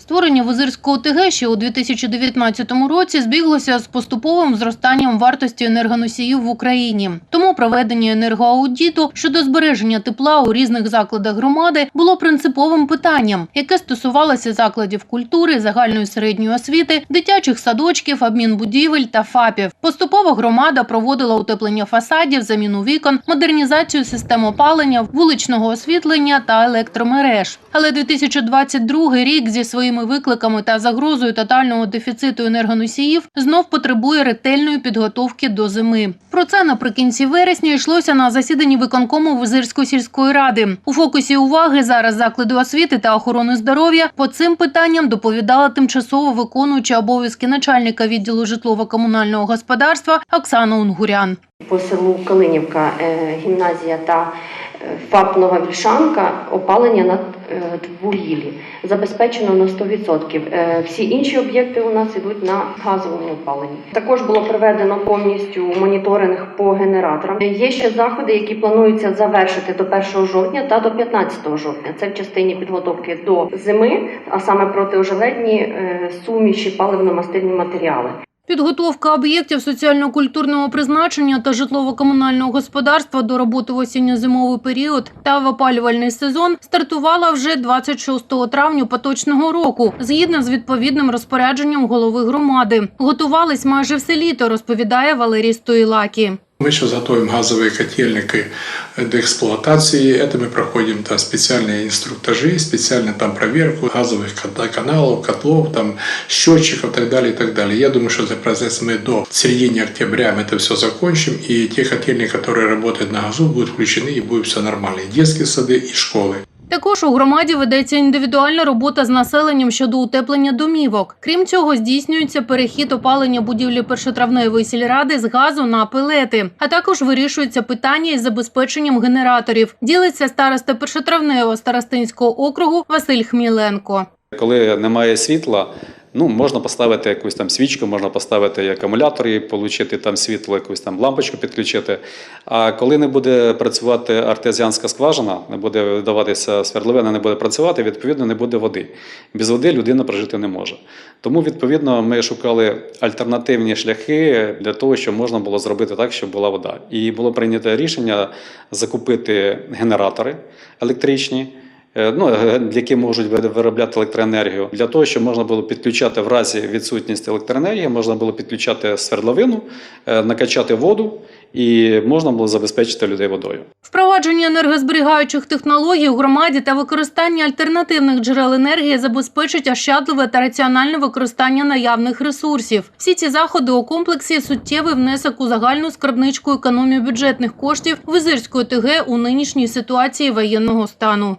Створення Визирського ОТГ ще у 2019 році збіглося з поступовим зростанням вартості енергоносіїв в Україні. Тому проведення енергоаудіту щодо збереження тепла у різних закладах громади було принциповим питанням, яке стосувалося закладів культури, загальної середньої освіти, дитячих садочків, адмінбудівель та ФАПів. Поступово громада проводила утеплення фасадів, заміну вікон, модернізацію систем опалення, вуличного освітлення та електромереж. Але 2022 рік зі своїми викликами та загрозою тотального дефіциту енергоносіїв знов потребує ретельної підготовки до зими. Про це наприкінці вересня йшлося на засіданні виконкому Визирської сільської ради. У фокусі уваги зараз заклади освіти та охорони здоров'я. По цим питанням доповідала тимчасово виконуюча обов'язки начальника відділу житлово-комунального господарства Оксана Унгурян. По селу Калинівка е, гімназія та ФАП Нова Вільшанка опалення на е, вугіллі забезпечено на 100%. Е, Всі інші об'єкти у нас йдуть на газовому опаленні. Також було проведено повністю моніторинг по генераторам. Е, Є ще заходи, які плануються завершити до 1 жовтня та до 15 жовтня. Це в частині підготовки до зими, а саме протиожеледні суміші паливно-мастильні матеріали. Підготовка об'єктів соціально-культурного призначення та житлово-комунального господарства до роботи в осінньо-зимовий період та в опалювальний сезон стартувала вже 26 травня поточного року, згідно з відповідним розпорядженням голови громади. Готувались майже все літо, розповідає Валерій Стоїлакі. Мы сейчас готовим газовые котельники до эксплуатации. Это мы проходим там специальные инструктажи, специально там проверку газовых кан- каналов, котлов, там счетчиков и так далее, и так далее. Я думаю, что этот процесс мы до середины октября мы это все закончим, и те котельники, которые работают на газу, будут включены, и будет все нормально. И детские сады, и школы. Також у громаді ведеться індивідуальна робота з населенням щодо утеплення домівок. Крім цього, здійснюється перехід опалення будівлі першотравневої сільради з газу на пелети, а також вирішується питання із забезпеченням генераторів. Ділиться староста першотравневого старостинського округу Василь Хміленко. Коли немає світла, ну можна поставити якусь там свічку, можна поставити акумулятор і отримати там світло, якусь там лампочку підключити. А коли не буде працювати артезіанська скважина, не буде видаватися свердловина, не буде працювати, відповідно, не буде води. Без води людина прожити не може. Тому, відповідно, ми шукали альтернативні шляхи для того, щоб можна було зробити так, щоб була вода. І було прийнято рішення закупити генератори електричні. Е, ну, е, які можуть ви- виробляти електроенергію, для того, щоб можна було підключати в разі відсутності електроенергії, можна було підключати свердловину, е, накачати воду, і можна було забезпечити людей водою. Впровадження енергозберігаючих технологій у громаді та використання альтернативних джерел енергії забезпечить ощадливе та раціональне використання наявних ресурсів. Всі ці заходи у комплексі суттєвий внесок у загальну скарбничку економію бюджетних коштів Визирської ТГ у нинішній ситуації воєнного стану.